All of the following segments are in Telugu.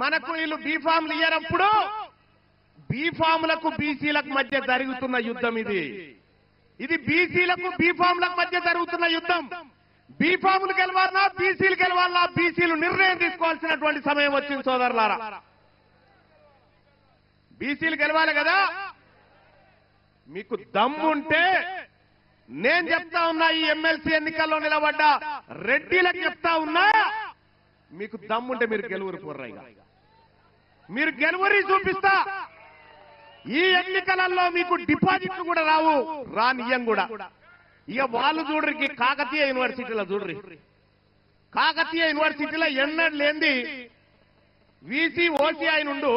మనకు వీళ్ళు బీఫామ్లు ఇయ్యనప్పుడు బీఫాములకు బీసీలకు మధ్య జరుగుతున్న యుద్ధం ఇది. ఇది బీసీలకు బీఫాములకు మధ్య జరుగుతున్న యుద్ధం. బీఫాములు గెలవాలన్నా బీసీలు గెలవాలన్నా బీసీలు నిర్ణయం తీసుకోవాల్సినటువంటి సమయం వచ్చింది సోదరులారా. బీసీలు గెలవాలి కదా. మీకు దమ్ముంటే నేను చెప్తా ఉన్నా ఈ ఎమ్మెల్సీ ఎన్నికల్లో నిలబడ్డ రెడ్డిలకు చెప్తా ఉన్నా మీకు దమ్ముంటే మీరు గెలువురు పోర్రైగా మీరు గెలువరి చూపిస్తా. ఈ ఎన్నికలలో మీకు డిపాజిట్లు కూడా రావు. రానియం కూడా ఇక వాళ్ళు చూడరికి కాకతీయ యూనివర్సిటీలో చూడరి. కాకతీయ యూనివర్సిటీలో ఎన్నడు లేంది వీసీ ఓసీ ఆయన ఉండు.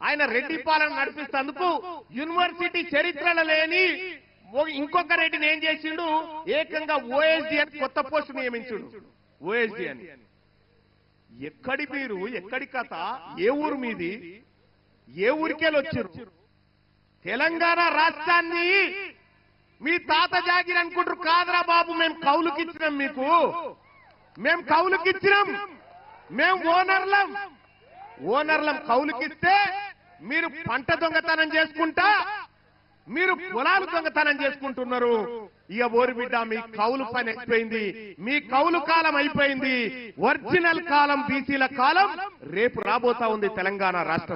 ఆయన రెడ్డి పాలన నడిపిస్తేందుకు యూనివర్సిటీ చరిత్రలో లేని ఓ- ఇంకొక రెడ్డిని ఏం చేసిండు? ఏకంగా ఓఎస్డి అని కొత్త పోస్టు నియమించుడు. ఓఎస్డి అని ఎక్కడి మీరు ఎక్కడి కథ ఏ ఊరు మీది? ఏ ఊరికెళ్ళి వచ్చారు? తెలంగాణ రాష్ట్రాన్ని మీ తాత జాగిరి అనుకుంటారు కాదురా బాబు మేము కౌలుకిచ్చినాం మీకు. మేము కౌలుకిచ్చినాం. మేము ఓనర్లం. ఓనర్లం కౌలుకిస్తే మీరు పంట దొంగతనం చేసుకుంటా మీరు పొలాలు దొంగతనం చేసుకుంటున్నారు. ఇక ఓరి బిడ్డ మీ కౌలు పని అయిపోయింది. మీ కౌలు కాలం అయిపోయింది. ఒరిజినల్ కాలం బీసీల కాలం రేపు రాబోతా ఉంది తెలంగాణ రాష్ట్రం.